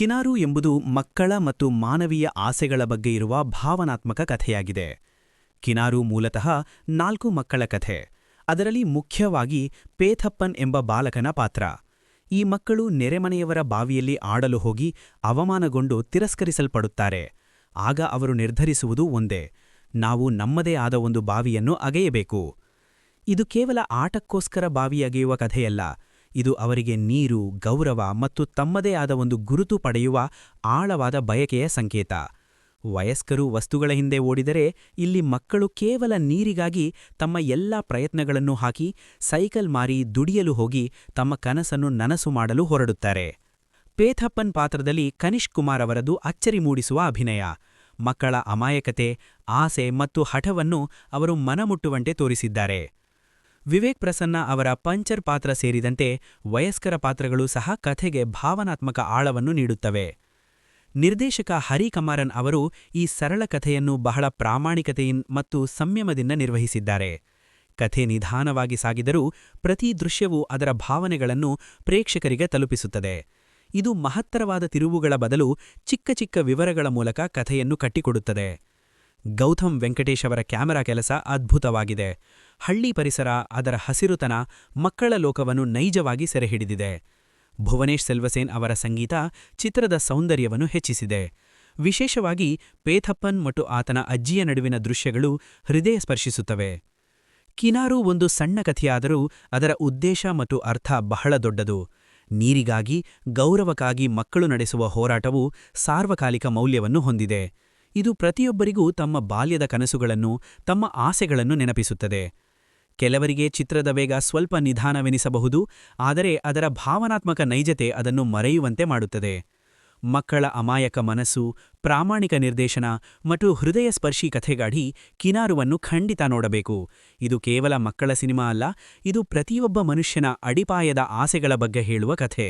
ಕಿನಾರು ಎಂಬುದು ಮಕ್ಕಳ ಮತ್ತು ಮಾನವೀಯ ಆಸೆಗಳ ಬಗ್ಗೆ ಇರುವ ಭಾವನಾತ್ಮಕ ಕಥೆಯಾಗಿದೆ. ಕಿನಾರು ಮೂಲತಃ ನಾಲ್ಕು ಮಕ್ಕಳ ಕಥೆ. ಅದರಲ್ಲಿ ಮುಖ್ಯವಾಗಿ ಪೇಥಪ್ಪನ್ ಎಂಬ ಬಾಲಕನ ಪಾತ್ರ. ಈ ಮಕ್ಕಳು ನೆರೆಮನೆಯವರ ಬಾವಿಯಲ್ಲಿ ಆಡಲು ಹೋಗಿ ಅವಮಾನಗೊಂಡು ತಿರಸ್ಕರಿಸಲ್ಪಡುತ್ತಾರೆ. ಆಗ ಅವರು ನಿರ್ಧರಿಸುವುದು ಒಂದೇ. ನಾವು ನಮ್ಮದೇ ಆದ ಒಂದು ಬಾವಿಯನ್ನು ಅಗೆಯಬೇಕು. ಇದು ಕೇವಲ ಆಟಕ್ಕೋಸ್ಕರ ಬಾವಿ ಅಗೆಯುವ ಕಥೆಯಲ್ಲ. ಇದು ಅವರಿಗೆ ನೀರು, ಗೌರವ ಮತ್ತು ತಮ್ಮದೇ ಆದ ಒಂದು ಗುರುತು ಪಡೆಯುವ ಆಳವಾದ ಬಯಕೆಯ ಸಂಕೇತ. ವಯಸ್ಕರು ವಸ್ತುಗಳ ಹಿಂದೆ ಓಡಿದರೆ ಇಲ್ಲಿ ಮಕ್ಕಳು ಕೇವಲ ನೀರಿಗಾಗಿ ತಮ್ಮ ಎಲ್ಲಾ ಪ್ರಯತ್ನಗಳನ್ನು ಹಾಕಿ ಸೈಕಲ್ ಮಾರಿ ದುಡಿಯಲು ಹೋಗಿ ತಮ್ಮ ಕನಸನ್ನು ನನಸು ಮಾಡಲು ಹೊರಡುತ್ತಾರೆ. ಪೇಥಪ್ಪನ್ ಪಾತ್ರದಲ್ಲಿ ಕನಿಷ್ ಕುಮಾರ್ ಅವರದು ಅಚ್ಚರಿ ಮೂಡಿಸುವ ಅಭಿನಯ. ಮಕ್ಕಳ ಅಮಾಯಕತೆ, ಆಸೆ ಮತ್ತು ಹಠವನ್ನು ಅವರು ಮನಮುಟ್ಟುವಂತೆ ತೋರಿಸಿದ್ದಾರೆ. ವಿವೇಕ್ ಪ್ರಸನ್ನ ಅವರ ಪಂಚರ್ ಪಾತ್ರ ಸೇರಿದಂತೆ ವಯಸ್ಕರ ಪಾತ್ರಗಳು ಸಹ ಕಥೆಗೆ ಭಾವನಾತ್ಮಕ ಆಳವನ್ನು ನೀಡುತ್ತವೆ. ನಿರ್ದೇಶಕ ಹರಿ ಕಮಾರನ್ ಅವರು ಈ ಸರಳ ಕಥೆಯನ್ನು ಬಹಳ ಪ್ರಾಮಾಣಿಕತೆಯಿನ್ ಮತ್ತು ಸಂಯಮದಿಂದ ನಿರ್ವಹಿಸಿದ್ದಾರೆ. ಕಥೆ ನಿಧಾನವಾಗಿ ಸಾಗಿದರೂ ಪ್ರತಿ ದೃಶ್ಯವೂ ಅದರ ಭಾವನೆಗಳನ್ನು ಪ್ರೇಕ್ಷಕರಿಗೆ ತಲುಪಿಸುತ್ತದೆ. ಇದು ಮಹತ್ತರವಾದ ತಿರುವುಗಳ ಬದಲು ಚಿಕ್ಕ ಚಿಕ್ಕ ವಿವರಗಳ ಮೂಲಕ ಕಥೆಯನ್ನು ಕಟ್ಟಿಕೊಡುತ್ತದೆ. ಗೌತಮ್ ವೆಂಕಟೇಶ್ ಅವರ ಕ್ಯಾಮೆರಾ ಕೆಲಸ ಅದ್ಭುತವಾಗಿದೆ. ಹಳ್ಳಿ ಪರಿಸರ, ಅದರ ಹಸಿರುತನ, ಮಕ್ಕಳ ಲೋಕವನ್ನು ನೈಜವಾಗಿ ಸೆರೆಹಿಡಿದಿದೆ. ಭುವನೇಶ್ ಸೆಲ್ವಸೇನ್ ಅವರ ಸಂಗೀತ ಚಿತ್ರದ ಸೌಂದರ್ಯವನ್ನು ಹೆಚ್ಚಿಸಿದೆ. ವಿಶೇಷವಾಗಿ ಪೇಥಪ್ಪನ್ ಮತ್ತು ಆತನ ಅಜ್ಜಿಯ ನಡುವಿನ ದೃಶ್ಯಗಳು ಹೃದಯ ಸ್ಪರ್ಶಿಸುತ್ತವೆ. ಕಿನಾರು ಒಂದು ಸಣ್ಣ ಕಥೆಯಾದರೂ ಅದರ ಉದ್ದೇಶ ಮತ್ತು ಅರ್ಥ ಬಹಳ ದೊಡ್ಡದು. ನೀರಿಗಾಗಿ, ಗೌರವಕ್ಕಾಗಿ ಮಕ್ಕಳು ನಡೆಸುವ ಹೋರಾಟವು ಸಾರ್ವಕಾಲಿಕ ಮೌಲ್ಯವನ್ನು ಹೊಂದಿದೆ. ಇದು ಪ್ರತಿಯೊಬ್ಬರಿಗೂ ತಮ್ಮ ಬಾಲ್ಯದ ಕನಸುಗಳನ್ನು, ತಮ್ಮ ಆಸೆಗಳನ್ನು ನೆನಪಿಸುತ್ತದೆ. ಕೆಲವರಿಗೆ ಚಿತ್ರದ ವೇಗ ಸ್ವಲ್ಪ ನಿಧಾನವೆನಿಸಬಹುದು, ಆದರೆ ಅದರ ಭಾವನಾತ್ಮಕ ನೈಜತೆ ಅದನ್ನು ಮರೆಯುವಂತೆ ಮಾಡುತ್ತದೆ. ಮಕ್ಕಳ ಅಮಾಯಕ ಮನಸ್ಸು, ಪ್ರಾಮಾಣಿಕ ನಿರ್ದೇಶನ ಮತ್ತು ಹೃದಯ ಸ್ಪರ್ಶಿ ಕಥೆಗಾಡಿ ಕಿನಾರುವನ್ನು ಖಂಡಿತ ನೋಡಬೇಕು. ಇದು ಕೇವಲ ಮಕ್ಕಳ ಸಿನಿಮಾ ಅಲ್ಲ, ಇದು ಪ್ರತಿಯೊಬ್ಬ ಮನುಷ್ಯನ ಅಡಿಪಾಯದ ಆಸೆಗಳ ಬಗ್ಗೆ ಹೇಳುವ ಕಥೆ.